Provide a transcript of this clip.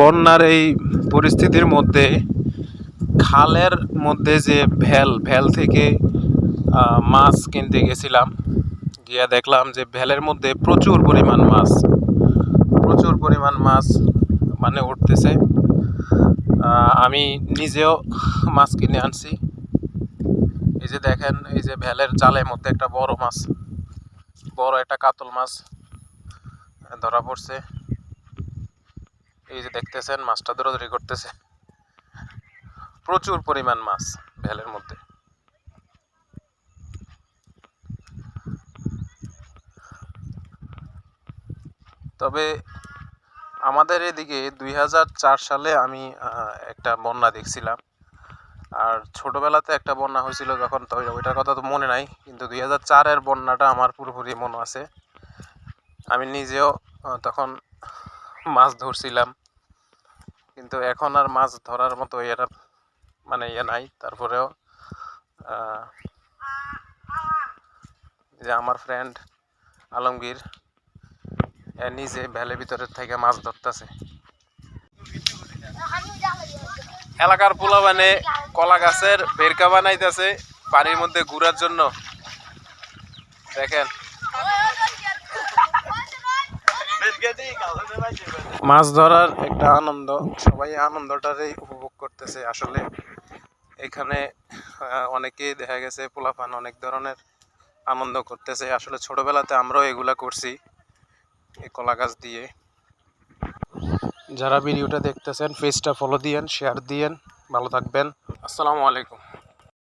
বন্যার এই পরিস্থিতির মধ্যে, খালের মধ্যে যে ভ্যাল ভ্যাল থেকে মাছ কিনতে গেছিলাম। গিয়ে দেখলাম যে ভ্যালের মধ্যে প্রচুর পরিমাণ মাছ, প্রচুর পরিমাণ মাছ মানে উঠতেছে। আমি নিজেও মাছ কিনে আনছি। এই যে দেখেন, এই যে ভ্যালের জালের মধ্যে একটা বড় মাছ, বড় একটা কাতল মাছ ধরা পড়ছে। এই যে দেখতেছেন, মাছটা দৌড়াদৌড়ি করতেছে। প্রচুর পরিমাণ মাছ ভ্যালের মধ্যে। তবে আমাদের এদিকে দুই হাজার চার সালে আমি একটা বন্যা দেখছিলাম। আর ছোটবেলাতে একটা বন্যা হয়েছিল যখন, তো ওইটার কথা তো মনে নাই, কিন্তু দুই হাজার চারের বন্যাটা আমার পুরোপুরি মনে আছে। আমি নিজেও তখন মাছ ধরছিলাম। কিন্তু এখন আর মাছ ধরার মতো ইয়েটা মানে ইয়ে নাই। তারপরেও যে আমার ফ্রেন্ড আলমগীর, এ নিজে ভ্যালের ভিতরের থেকে মাছ ধরতেছে। এলাকার পোলা মানে কলা গাছের বেরকা বানাইতেছে পানির মধ্যে ঘুরার জন্য। দেখেন। মাছ ধরার একটা আনন্দ সবাই আনন্দটারই উপভোগ করতেছে। আসলে এখানে আহ, অনেকেই দেখা গেছে পোলাপান অনেক ধরনের আনন্দ করতেছে। আসলে ছোটবেলাতে আমরাও এগুলা করছি এই কলা গাছ দিয়ে। যারা ভিডিওটা দেখতেছেন পেজটা ফলো দিয়েন শেয়ার দিয়েন। ভালো থাকবেন। আসসালামু আলাইকুম।